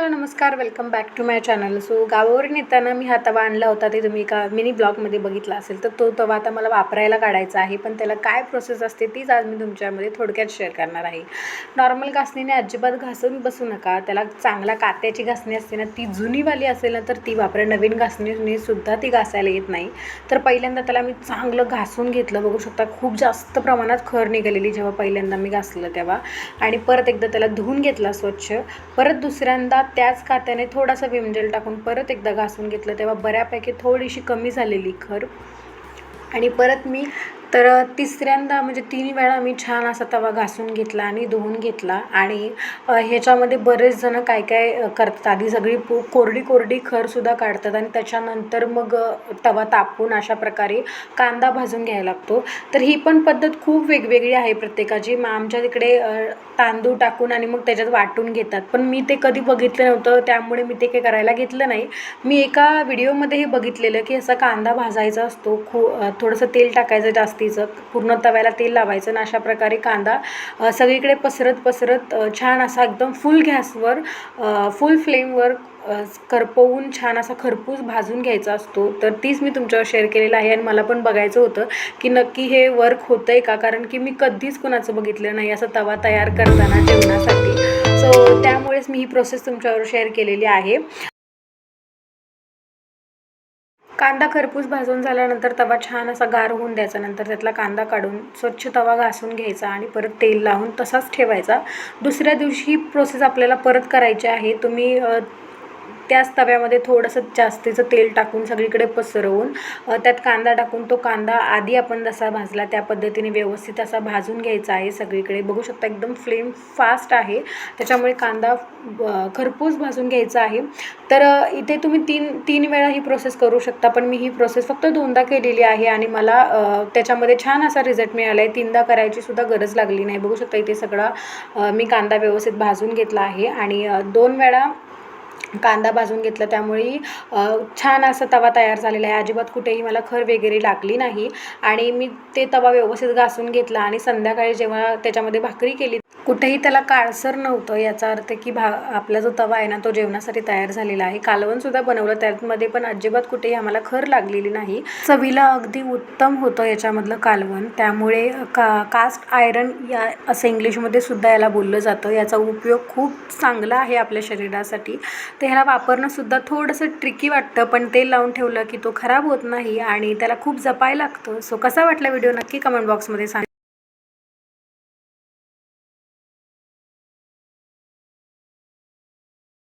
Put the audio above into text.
Hello नमस्कार. Welcome back to my channel so गावावरून येताना मी हा तवा आणला होता. ते तुम्ही एका मिनी ब्लॉगमध्ये बघितला असेल. तर तो तवा आता मला वापरायला काढायचा आहे. पण त्याला काय प्रोसेस असते तीच आज मी तुमच्यामध्ये थोडक्यात शेअर करणार आहे. नॉर्मल घासणीने अजिबात घासून बसू नका. त्याला चांगला कात्याची घासणी असते ना ती जुनीवाली असेल ना तर ती वापरा. नवीन घासणीने सुद्धा ती घासायला येत नाही. तर पहिल्यांदा त्याला मी चांगलं घासून घेतलं. बघू शकता खूप जास्त प्रमाणात खर निघालेली जेव्हा पहिल्यांदा मी घासलं तेव्हा. आणि परत एकदा त्याला धुवून घेतला स्वच्छ. परत दुसऱ्यांदा त्याच कात्याने थोडासा विम जेल टाकून परत एकदा घासून घेतलं. तेव्हा बऱ्यापैकी थोडीशी कमी झालेली खर. आणि परत मी तर तिसऱ्यांदा म्हणजे तीन वेळा मी छान असा तवा घासून घेतला आणि धुवून घेतला आणि ह्याच्यामध्ये बरेच जण काय काय करतात. आधी सगळी पू कोरडी कोरडी खरसुद्धा काढतात आणि त्याच्यानंतर मग तवा तापून अशा प्रकारे कांदा भाजून घ्यायला लागतो. तर ही पण पद्धत खूप वेगवेगळी आहे प्रत्येकाची. मग आमच्या तिकडे तांदूळ टाकून आणि मग त्याच्यात वाटून घेतात. पण मी ते कधी बघितलं नव्हतं त्यामुळे मी ते काही करायला घेतलं नाही. मी एका व्हिडिओमध्ये हे बघितलेलं की असा कांदा भाजायचा असतो खू थोडंसं तेल टाकायचं जास्त तिचं पूर्ण तव्याला तेल लावायचं आणि अशा प्रकारे कांदा सगळीकडे पसरत पसरत छान असा एकदम फुल गॅसवर फुल फ्लेमवर करपवून छान असा खरपूस भाजून घ्यायचा असतो. तर तीच मी तुमच्यावर शेअर केलेलं आहे आणि मला पण बघायचं होतं की नक्की हे वर्क होतं आहे का? कारण की मी कधीच कुणाचं बघितलं नाही असं तवा तयार करताना जेवणासाठी. सो त्यामुळेच मी ही प्रोसेस तुमच्यावर शेअर केलेली आहे. कांदा खरपूस भाजून झाल्यानंतर तवा छान असा गार होऊन द्यायचा. नंतर त्यातला कांदा काढून स्वच्छ तवा घासून घ्यायचा आणि परत तेल लावून तसाच ठेवायचा. दुसऱ्या दिवशी ही प्रोसेस आपल्याला परत करायची आहे. तुम्ही त्याच तव्यामध्ये थोडंसं जास्तीचं तेल टाकून सगळीकडे पसरवून त्यात कांदा टाकून तो कांदा आधी आपण जसा भाजला त्या पद्धतीने व्यवस्थित असा भाजून घ्यायचा आहे सगळीकडे. बघू शकता एकदम फ्लेम फास्ट आहे. त्याच्यामुळे कांदा खरपूस भाजून घ्यायचा आहे. तर इथे तुम्ही तीन तीन वेळा ही प्रोसेस करू शकता पण मी ही प्रोसेस फक्त दोनदा केलेली आहे आणि मला त्याच्यामध्ये छान असा रिझल्ट मिळाला आहे तीनदा करायची सुद्धा गरज लागली नाही. बघू शकता इथे सगळा मी कांदा व्यवस्थित भाजून घेतला आहे आणि दोन वेळा कांदा भाजून घेतला त्यामुळे छान असा तवा तयार झालेला आहे. अजिबात कुठेही मला खर वगैरे लागली नाही. आणि मी ते तवा व्यवस्थित घासून घेतला आणि संध्याकाळी जेव्हा त्याच्यामध्ये भाकरी केली कुठेही त्याला काळसर नव्हतं. याचा अर्थ की भा आपला जो तवा आहे ना तो जेवणासाठी तयार झालेला आहे. कालवणसुद्धा बनवलं त्यामध्ये पण अजिबात कुठेही आम्हाला खर लागलेली नाही. चवीला अगदी उत्तम होतं याच्यामधलं कालवण. त्यामुळे का कास्ट आयरन या असं इंग्लिशमध्ये सुद्धा याला बोललं जातं. याचा उपयोग खूप चांगला आहे आपल्या शरीरासाठी. तर ह्याला वापरणंसुद्धा थोडंसं ट्रिकी वाटतं पण तेल लावून ठेवलं की तो खराब होत नाही आणि त्याला खूप जपायला लागतं. सो कसा वाटला व्हिडिओ नक्की कमेंट बॉक्समध्ये सांग.